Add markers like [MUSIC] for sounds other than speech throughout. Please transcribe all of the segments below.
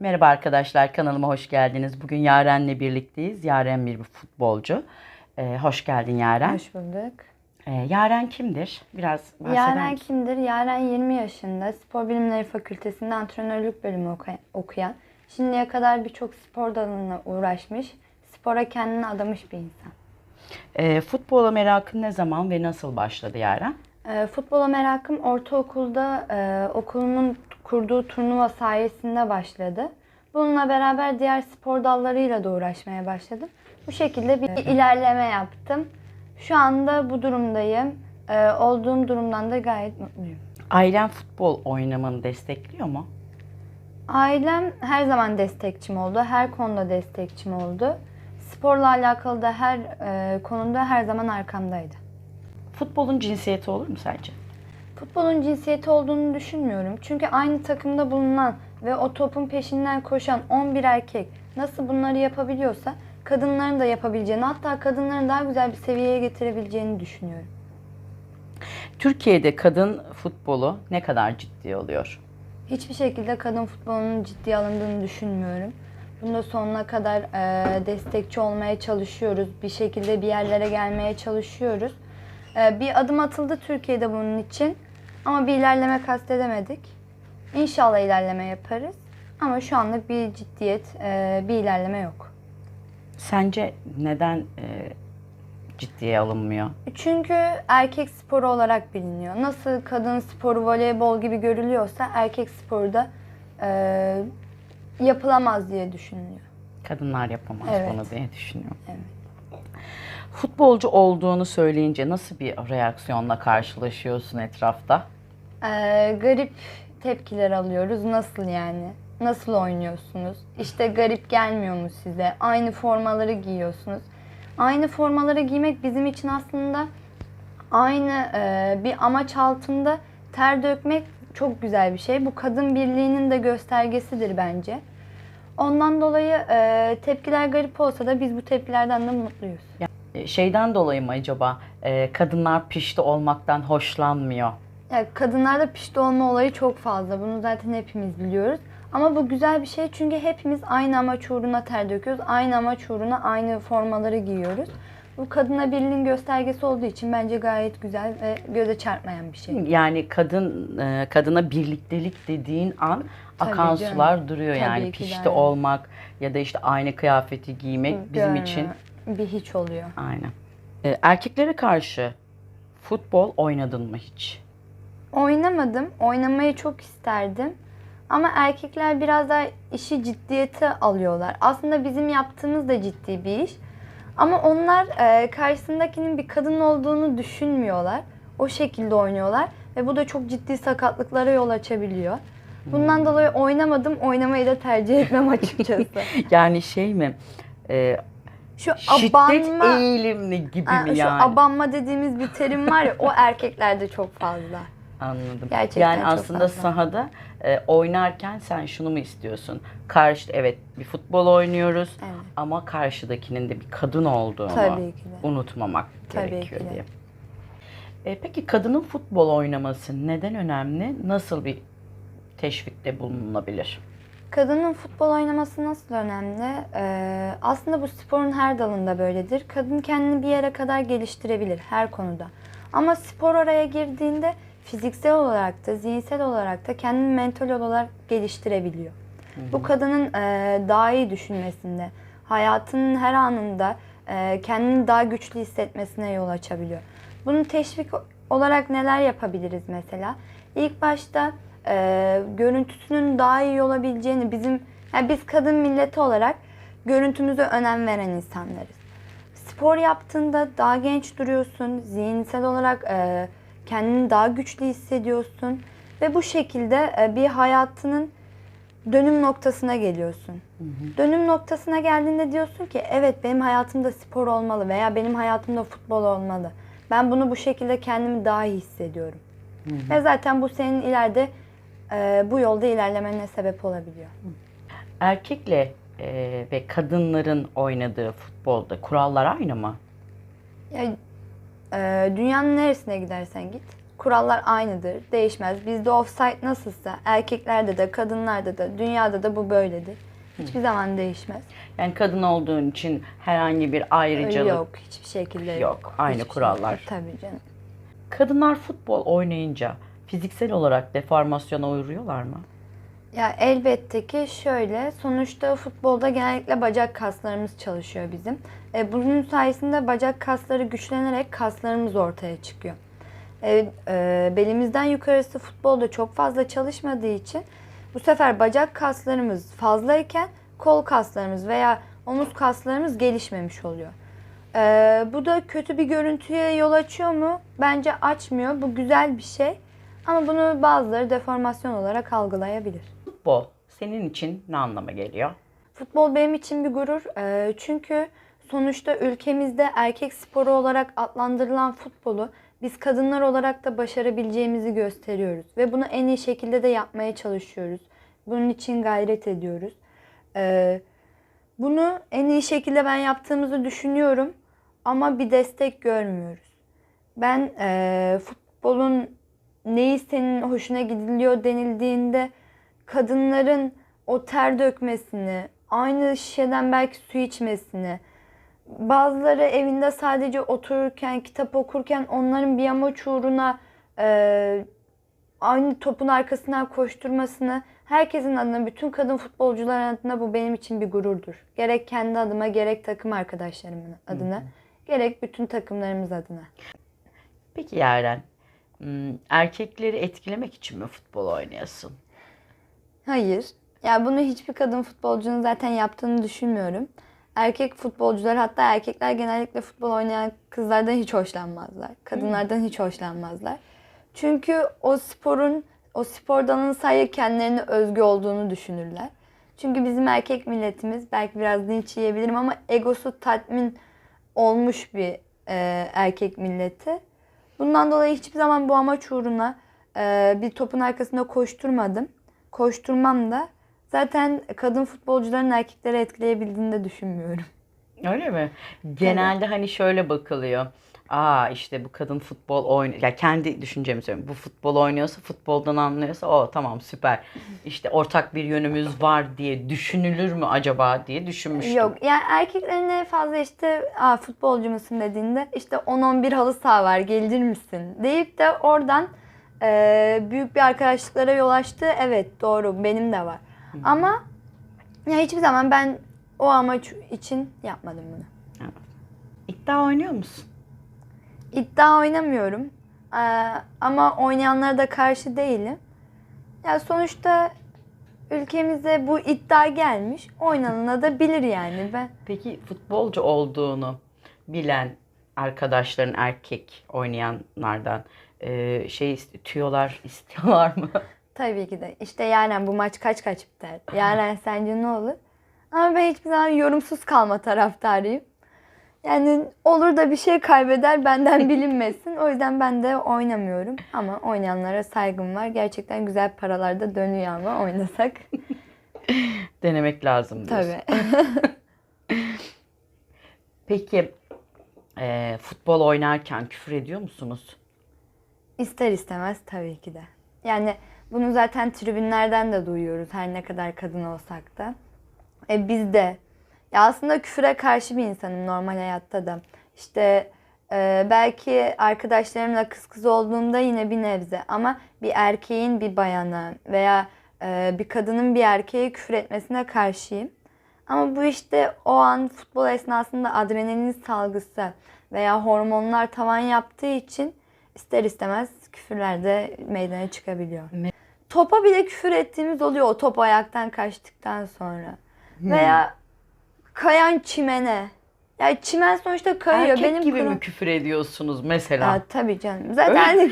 Merhaba arkadaşlar kanalıma hoş geldiniz. Bugün Yaren'le birlikteyiz. Yaren bir futbolcu. Ee, hoş geldin Yaren. Hoş bulduk. Ee, Yaren kimdir? Biraz bahseder Yaren misin? kimdir? Yaren 20 yaşında. Spor Bilimleri Fakültesi'nde antrenörlük bölümü oku- okuyan. Şimdiye kadar birçok spor dalına uğraşmış. Spora kendini adamış bir insan. Ee, futbola merakın ne zaman ve nasıl başladı Yaren? Ee, futbola merakım ortaokulda e, okulumun kurduğu turnuva sayesinde başladı. Bununla beraber diğer spor dallarıyla da uğraşmaya başladım. Bu şekilde bir ilerleme yaptım. Şu anda bu durumdayım. Ee, olduğum durumdan da gayet mutluyum. Ailen futbol oynamanı destekliyor mu? Ailem her zaman destekçim oldu. Her konuda destekçim oldu. Sporla alakalı da her e, konuda her zaman arkamdaydı. Futbolun cinsiyeti olur mu sence? Futbolun cinsiyeti olduğunu düşünmüyorum. Çünkü aynı takımda bulunan ve o topun peşinden koşan 11 erkek nasıl bunları yapabiliyorsa kadınların da yapabileceğini hatta kadınların daha güzel bir seviyeye getirebileceğini düşünüyorum. Türkiye'de kadın futbolu ne kadar ciddi oluyor? Hiçbir şekilde kadın futbolunun ciddiye alındığını düşünmüyorum. Bunda sonuna kadar e, destekçi olmaya çalışıyoruz. Bir şekilde bir yerlere gelmeye çalışıyoruz. E, bir adım atıldı Türkiye'de bunun için. Ama bir ilerleme kastedemedik. İnşallah ilerleme yaparız. Ama şu anda bir ciddiyet, e, bir ilerleme yok. Sence neden e, ciddiye alınmıyor? Çünkü erkek sporu olarak biliniyor. Nasıl kadın sporu voleybol gibi görülüyorsa erkek sporu da e, yapılamaz diye düşünülüyor. Kadınlar yapamaz Evet. bunu diye düşünüyorum. Evet. Futbolcu olduğunu söyleyince nasıl bir reaksiyonla karşılaşıyorsun etrafta? Ee, garip tepkiler alıyoruz. Nasıl yani? Nasıl oynuyorsunuz? İşte garip gelmiyor mu size? Aynı formaları giyiyorsunuz. Aynı formaları giymek bizim için aslında aynı e, bir amaç altında ter dökmek çok güzel bir şey. Bu kadın birliğinin de göstergesidir bence. Ondan dolayı e, tepkiler garip olsa da biz bu tepkilerden de mutluyuz. Şeyden dolayı mı acaba e, kadınlar pişti olmaktan hoşlanmıyor? Ya kadınlarda pişti olma olayı çok fazla. Bunu zaten hepimiz biliyoruz. Ama bu güzel bir şey çünkü hepimiz aynı amaç uğruna ter döküyoruz. Aynı amaç uğruna aynı formaları giyiyoruz. Bu kadına birliğin göstergesi olduğu için bence gayet güzel ve göze çarpmayan bir şey. Yani kadın e, kadına birliktelik dediğin an Tabii akan canım. sular duruyor Tabii yani pişti de. olmak ya da işte aynı kıyafeti giymek bizim Görme, için bir hiç oluyor. aynen. E, erkeklere karşı futbol oynadın mı hiç? Oynamadım. Oynamayı çok isterdim. Ama erkekler biraz daha işi ciddiyete alıyorlar. Aslında bizim yaptığımız da ciddi bir iş. Ama onlar e, karşısındakinin bir kadın olduğunu düşünmüyorlar. O şekilde oynuyorlar. Ve bu da çok ciddi sakatlıklara yol açabiliyor. Bundan dolayı oynamadım. Oynamayı da tercih etmem açıkçası. [LAUGHS] Yani şey mi? E, Şu şiddet abanma, eğilimli gibi Ha, mi şu yani? abanma dediğimiz bir terim var ya o [LAUGHS] erkeklerde çok fazla. Anladım. Gerçekten yani aslında fazla. sahada e, oynarken sen şunu mu istiyorsun? Karşı evet bir futbol oynuyoruz Evet. ama karşıdakinin de bir kadın olduğunu Tabii ki de. unutmamak Tabii gerekiyor ki de. diye. E, peki kadının futbol oynaması neden önemli? Nasıl bir teşvikte bulunabilir? Kadının futbol oynaması nasıl önemli? Ee, aslında bu sporun her dalında böyledir. Kadın kendini bir yere kadar geliştirebilir her konuda. Ama spor oraya girdiğinde fiziksel olarak da zihinsel olarak da kendini mental olarak geliştirebiliyor. Bu kadının e, daha iyi düşünmesinde, hayatının her anında e, kendini daha güçlü hissetmesine yol açabiliyor. Bunun teşvik olarak neler yapabiliriz mesela? İlk başta e, görüntüsünün daha iyi olabileceğini bizim yani biz kadın milleti olarak görüntümüze önem veren insanlarız. Spor yaptığında daha genç duruyorsun, zihinsel olarak e, kendini daha güçlü hissediyorsun ve bu şekilde e, bir hayatının dönüm noktasına geliyorsun. Dönüm noktasına geldiğinde diyorsun ki evet benim hayatımda spor olmalı veya benim hayatımda futbol olmalı. Ben bunu bu şekilde kendimi daha iyi hissediyorum. Ve zaten bu senin ileride e, bu yolda ilerlemene sebep olabiliyor. Erkekle e, ve kadınların oynadığı futbolda kurallar aynı mı? Ya, e, dünyanın neresine gidersen git Kurallar aynıdır, değişmez. Bizde offside nasılsa erkeklerde de, kadınlarda da, dünyada da bu böyledir. Hiçbir zaman değişmez. Yani kadın olduğun için herhangi bir ayrıcalık Yok, hiçbir şekilde yok. yok. Aynı Hiçbir kurallar. şekilde. Tabii canım. Kadınlar futbol oynayınca fiziksel olarak deformasyona uğruyorlar mı? Ya elbette ki şöyle, sonuçta futbolda genellikle bacak kaslarımız çalışıyor bizim. E, bunun sayesinde bacak kasları güçlenerek kaslarımız ortaya çıkıyor. E, e, belimizden yukarısı futbolda çok fazla çalışmadığı için bu sefer bacak kaslarımız fazlayken kol kaslarımız veya omuz kaslarımız gelişmemiş oluyor. E, bu da kötü bir görüntüye yol açıyor mu? Bence açmıyor. Bu güzel bir şey. Ama bunu bazıları deformasyon olarak algılayabilir. Futbol senin için ne anlama geliyor? Futbol benim için bir gurur. Ee, çünkü sonuçta ülkemizde erkek sporu olarak adlandırılan futbolu biz kadınlar olarak da başarabileceğimizi gösteriyoruz. Ve bunu en iyi şekilde de yapmaya çalışıyoruz. Bunun için gayret ediyoruz. Ee, bunu en iyi şekilde ben yaptığımızı düşünüyorum. Ama bir destek görmüyoruz. Ben eee, futbolun neyi senin hoşuna gidiliyor denildiğinde kadınların o ter dökmesini, aynı şişeden belki su içmesini, bazıları evinde sadece otururken, kitap okurken onların bir amaç uğruna eee, aynı topun arkasından koşturmasını herkesin adına, bütün kadın futbolcuların adına bu benim için bir gururdur. Gerek kendi adıma, gerek takım arkadaşlarımın adına, gerek bütün takımlarımız adına. Peki Yaren, erkekleri etkilemek için mi futbol oynayasın? Hayır. Ya bunu hiçbir kadın futbolcunun zaten yaptığını düşünmüyorum. Erkek futbolcular hatta erkekler genellikle futbol oynayan kızlardan hiç hoşlanmazlar. Kadınlardan hiç hoşlanmazlar. Çünkü o sporun, o spor dalının sadece kendilerine özgü olduğunu düşünürler. Çünkü bizim erkek milletimiz belki biraz linç yiyebilirim ama egosu tatmin olmuş bir e, erkek milleti. Bundan dolayı hiçbir zaman bu amaç uğruna e, bir topun arkasında koşturmadım. Koşturmam da zaten kadın futbolcuların erkekleri etkileyebildiğini de düşünmüyorum. Öyle mi? Genelde hani şöyle bakılıyor. Aa işte bu kadın futbol oynuyor. Ya kendi düşüncemi söylüyorum. Bu futbol oynuyorsa, futboldan anlıyorsa o tamam süper. İşte ortak bir yönümüz var diye düşünülür mü acaba diye düşünmüştüm. Yok yani erkeklerin en fazla işte Aa, futbolcu musun dediğinde işte 10-11 halı saha var gelir misin deyip de oradan e, büyük bir arkadaşlıklara yol açtı. Evet doğru benim de var. Ama ya hiçbir zaman ben o amaç için yapmadım bunu. İddia oynuyor musun? İddia oynamıyorum. Ee, ama oynayanlara da karşı değilim. Ya sonuçta ülkemize bu iddia gelmiş. Oynanana da bilir yani. Ben Peki futbolcu olduğunu bilen arkadaşların erkek oynayanlardan e, şey tüyolar [LAUGHS] istiyorlar mı? tabii ki de işte Yaren bu maç kaç kaç biter? Yaren sence ne olur? Ama ben hiçbir zaman yorumsuz kalma taraftarıyım. Yani olur da bir şey kaybeder benden bilinmesin. O yüzden ben de oynamıyorum. Ama oynayanlara saygım var. Gerçekten güzel paralar da dönüyor ama oynasak. [LAUGHS] Denemek lazım diyorsun. Tabii. [LAUGHS] Peki e, futbol oynarken küfür ediyor musunuz? İster istemez tabii ki de. Yani bunu zaten tribünlerden de duyuyoruz her ne kadar kadın olsak da. E biz de ya aslında küfüre karşı bir insanım normal hayatta da. İşte e, belki arkadaşlarımla kız kız olduğumda yine bir nebze ama bir erkeğin bir bayana veya e, bir kadının bir erkeğe küfür etmesine karşıyım. Ama bu işte o an futbol esnasında adrenalin salgısı veya hormonlar tavan yaptığı için ister istemez küfürler de meydana çıkabiliyor. Me- Topa bile küfür ettiğimiz oluyor o top ayaktan kaçtıktan sonra. Veya kayan çimene. Ya çimen sonuçta kayıyor. Erkek Benim gibi kurum- mi küfür ediyorsunuz mesela? ya tabii canım. Zaten [LAUGHS]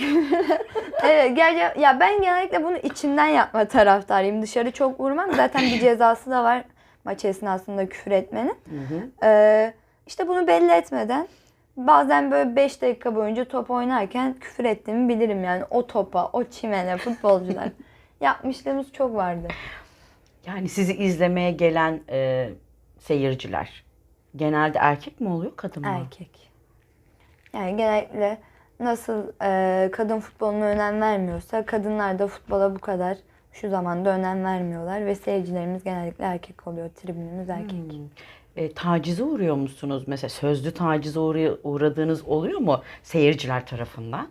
evet gerçi ya ben genellikle bunu içimden yapma taraftarıyım. Dışarı çok vurmam. Zaten bir cezası da var maç esnasında küfür etmenin. Hı hı. Ee, işte bunu belli etmeden bazen böyle 5 dakika boyunca top oynarken küfür ettiğimi bilirim yani o topa, o çimene, futbolcular. [LAUGHS] Yapmışlığımız çok vardı. Yani sizi izlemeye gelen e, seyirciler genelde erkek mi oluyor kadın mı? Erkek. Yani genellikle nasıl e, kadın futboluna önem vermiyorsa kadınlar da futbola bu kadar şu zamanda önem vermiyorlar ve seyircilerimiz genellikle erkek oluyor. Tribünümüz erkek. E, tacize uğruyor musunuz? Mesela sözlü tacize uğra- uğradığınız oluyor mu seyirciler tarafından?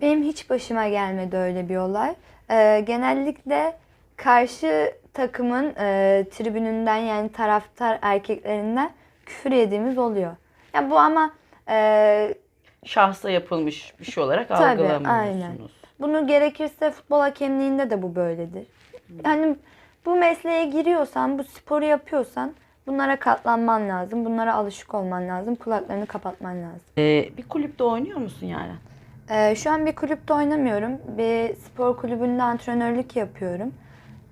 Benim hiç başıma gelmedi öyle bir olay. Ee, genellikle karşı takımın e, tribününden yani taraftar erkeklerinden küfür yediğimiz oluyor. Ya bu ama e, Şahsa yapılmış bir şey olarak Tabii, algılamıyorsunuz. aynen. bunu gerekirse futbol hakemliğinde de bu böyledir. Yani bu mesleğe giriyorsan, bu sporu yapıyorsan bunlara katlanman lazım. Bunlara alışık olman lazım. Kulaklarını kapatman lazım. E, bir kulüpte oynuyor musun yani? Ee, şu an bir kulüpte oynamıyorum. Bir spor kulübünde antrenörlük yapıyorum.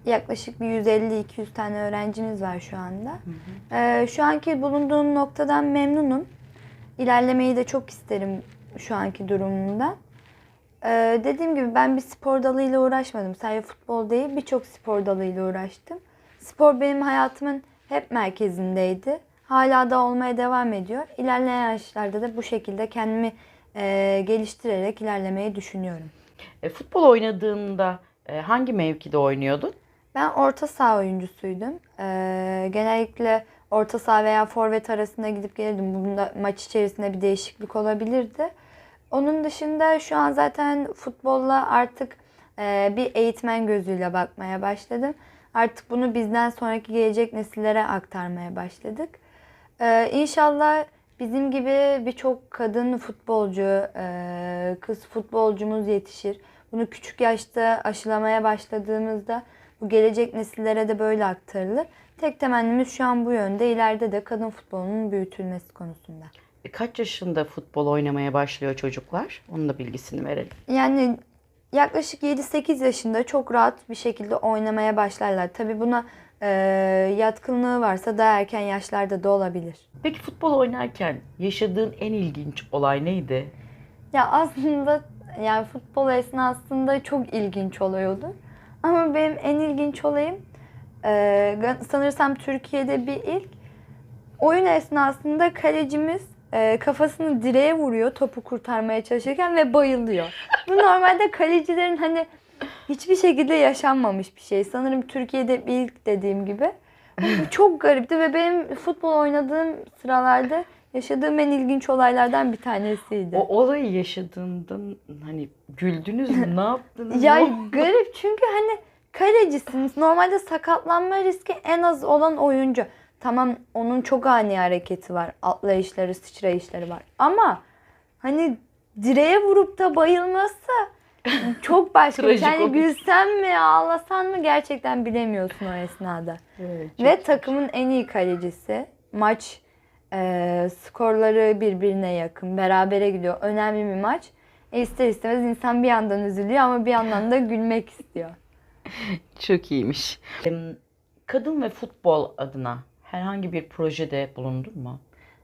Yaklaşık bir 150-200 tane öğrencimiz var şu anda. Ee, şu anki bulunduğum noktadan memnunum. İlerlemeyi de çok isterim şu anki durumumda. Ee, dediğim gibi ben bir spor dalıyla uğraşmadım. Sadece futbol değil birçok spor dalıyla uğraştım. Spor benim hayatımın hep merkezindeydi. Hala da olmaya devam ediyor. İlerleyen yaşlarda da bu şekilde kendimi e, geliştirerek ilerlemeyi düşünüyorum. E, futbol oynadığında e, hangi mevkide oynuyordun? Ben orta saha oyuncusuydum. Ee, genellikle orta saha veya forvet arasında gidip gelirdim. Bunda maç içerisinde bir değişiklik olabilirdi. Onun dışında şu an zaten futbolla artık e, bir eğitmen gözüyle bakmaya başladım. Artık bunu bizden sonraki gelecek nesillere aktarmaya başladık. Ee, inşallah bizim gibi birçok kadın futbolcu, e, kız futbolcumuz yetişir. Bunu küçük yaşta aşılamaya başladığımızda bu gelecek nesillere de böyle aktarılır. Tek temennimiz şu an bu yönde. İleride de kadın futbolunun büyütülmesi konusunda. E, kaç yaşında futbol oynamaya başlıyor çocuklar? Onun da bilgisini verelim. Yani yaklaşık 7-8 yaşında çok rahat bir şekilde oynamaya başlarlar. Tabii buna e, yatkınlığı varsa daha erken yaşlarda da olabilir. Peki futbol oynarken yaşadığın en ilginç olay neydi? Ya aslında yani futbol esnasında çok ilginç oluyordu. Ama benim en ilginç olayım e, sanırsam Türkiye'de bir ilk. Oyun esnasında kalecimiz e, kafasını direğe vuruyor topu kurtarmaya çalışırken ve bayılıyor. Bu normalde kalecilerin hani hiçbir şekilde yaşanmamış bir şey. Sanırım Türkiye'de bir ilk dediğim gibi. Bu çok garipti ve benim futbol oynadığım sıralarda yaşadığım en ilginç olaylardan bir tanesiydi. O olayı yaşadığında hani güldünüz mü? Ne yaptınız? Ya garip çünkü hani kalecisiniz. Normalde sakatlanma riski en az olan oyuncu. Tamam onun çok ani hareketi var. Atlayışları, sıçrayışları var. Ama hani direğe vurup da bayılması [LAUGHS] çok başka. bir şey. Yani Trajikomik. gülsen mi ağlasan mı gerçekten bilemiyorsun o esnada. Evet, Ve takımın en iyi kalecisi. Maç e, skorları birbirine yakın. Berabere gidiyor. Önemli bir maç. E, ister istemez insan bir yandan üzülüyor ama bir yandan da gülmek istiyor. [LAUGHS] Çok iyiymiş. Kadın ve futbol adına herhangi bir projede bulundun mu?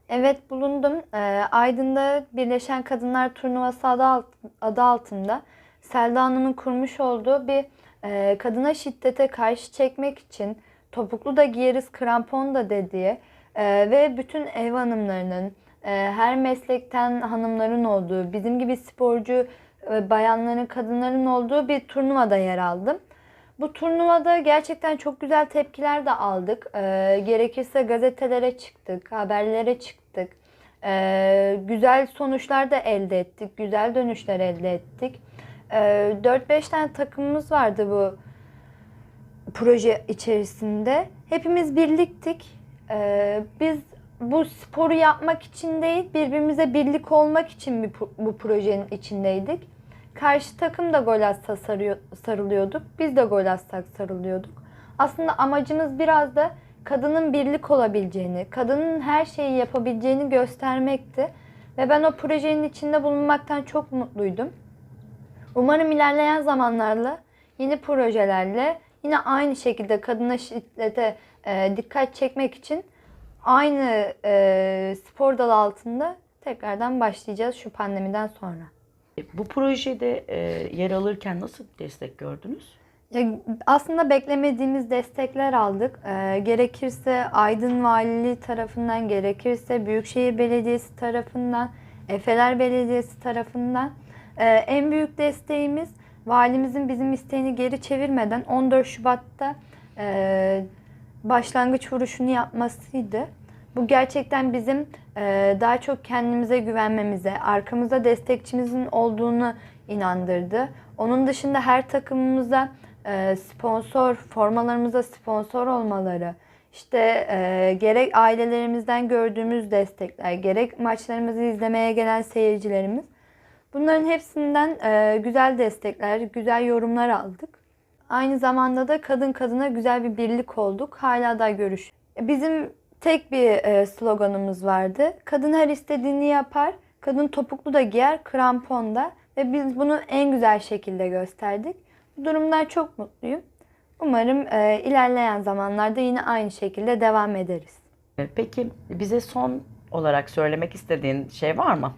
Evet bulundum. E, Aydın'da Birleşen Kadınlar Turnuvası adı, alt- adı altında Selda Hanım'ın kurmuş olduğu bir e, kadına şiddete karşı çekmek için topuklu da giyeriz, krampon da dediği e, ve bütün ev hanımlarının, e, her meslekten hanımların olduğu, bizim gibi sporcu e, bayanların, kadınların olduğu bir turnuvada yer aldım. Bu turnuvada gerçekten çok güzel tepkiler de aldık. Ee, gerekirse gazetelere çıktık, haberlere çıktık. Ee, güzel sonuçlar da elde ettik, güzel dönüşler elde ettik. Ee, 4-5 tane takımımız vardı bu proje içerisinde. Hepimiz birliktik. Ee, biz bu sporu yapmak için değil, birbirimize birlik olmak için bir, bu projenin içindeydik. Karşı takım da gol atsa sarılıyorduk. Biz de gol atsak sarılıyorduk. Aslında amacımız biraz da kadının birlik olabileceğini, kadının her şeyi yapabileceğini göstermekti. Ve ben o projenin içinde bulunmaktan çok mutluydum. Umarım ilerleyen zamanlarla yeni projelerle yine aynı şekilde kadına şiddete e, dikkat çekmek için aynı e, spor dalı altında tekrardan başlayacağız şu pandemiden sonra. E, Bu projede e, yer alırken nasıl destek gördünüz? Ya, aslında beklemediğimiz destekler aldık. Ee, gerekirse Aydın Valiliği tarafından, gerekirse Büyükşehir Belediyesi tarafından Efeler Belediyesi tarafından. Ee, en büyük desteğimiz valimizin bizim isteğini geri çevirmeden 14 Şubat'ta e, başlangıç vuruşunu yapmasıydı. Bu gerçekten bizim e, daha çok kendimize güvenmemize, arkamızda destekçimizin olduğunu inandırdı. Onun dışında her takımımıza e, sponsor, formalarımıza sponsor olmaları, işte e, gerek ailelerimizden gördüğümüz destekler, gerek maçlarımızı izlemeye gelen seyircilerimiz. Bunların hepsinden e, güzel destekler, güzel yorumlar aldık. Aynı zamanda da kadın kadına güzel bir birlik olduk. Hala da görüş. Bizim tek bir e, sloganımız vardı. Kadın her istediğini yapar. Kadın topuklu da giyer, krampon da. Ve biz bunu en güzel şekilde gösterdik. Bu durumdan çok mutluyum. Umarım e, ilerleyen zamanlarda yine aynı şekilde devam ederiz. Peki bize son olarak söylemek istediğin şey var mı?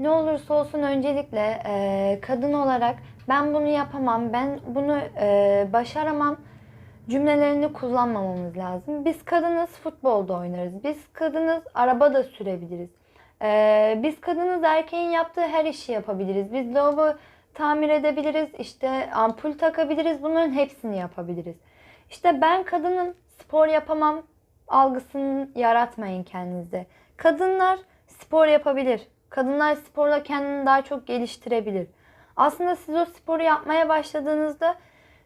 Ne olursa olsun öncelikle e, kadın olarak ben bunu yapamam, ben bunu e, başaramam cümlelerini kullanmamamız lazım. Biz kadınız futbolda oynarız. Biz kadınız araba da sürebiliriz. E, biz kadınız erkeğin yaptığı her işi yapabiliriz. Biz lavabo tamir edebiliriz. işte ampul takabiliriz. Bunların hepsini yapabiliriz. İşte ben kadının spor yapamam algısını yaratmayın kendinizde. Kadınlar spor yapabilir. Kadınlar sporla kendini daha çok geliştirebilir. Aslında siz o sporu yapmaya başladığınızda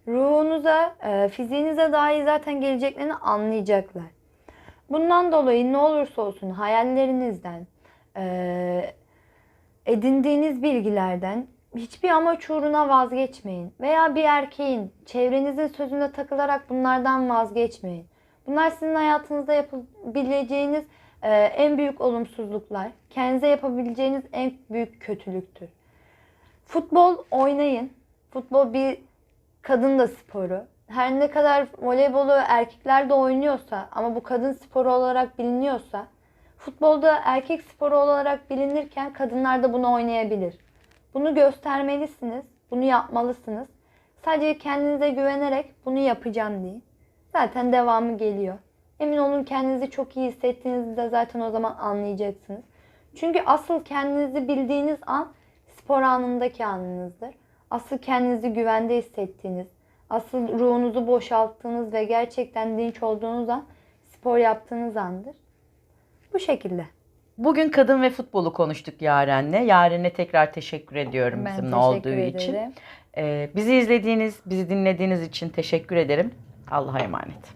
ruhunuza, e, fiziğinize dahi zaten geleceklerini anlayacaklar. Bundan dolayı ne olursa olsun hayallerinizden, e, edindiğiniz bilgilerden hiçbir amaç uğruna vazgeçmeyin. Veya bir erkeğin çevrenizin sözüne takılarak bunlardan vazgeçmeyin. Bunlar sizin hayatınızda yapabileceğiniz e, en büyük olumsuzluklar. Kendinize yapabileceğiniz en büyük kötülüktür. Futbol oynayın. Futbol bir kadın da sporu. Her ne kadar voleybolu erkekler de oynuyorsa ama bu kadın sporu olarak biliniyorsa futbolda erkek sporu olarak bilinirken kadınlar da bunu oynayabilir. Bunu göstermelisiniz. Bunu yapmalısınız. Sadece kendinize güvenerek bunu yapacağım deyin. Zaten devamı geliyor. Emin olun kendinizi çok iyi hissettiğinizde zaten o zaman anlayacaksınız. Çünkü asıl kendinizi bildiğiniz an spor anındaki anınızdır. Asıl kendinizi güvende hissettiğiniz, asıl ruhunuzu boşalttığınız ve gerçekten dinç olduğunuz an spor yaptığınız andır. Bu şekilde. Bugün kadın ve futbolu konuştuk Yaren'le. Yaren'e tekrar teşekkür ediyorum Ben bizimle teşekkür olduğu için. ederim. Ee, bizi izlediğiniz, bizi dinlediğiniz için teşekkür ederim. Allah'a emanet.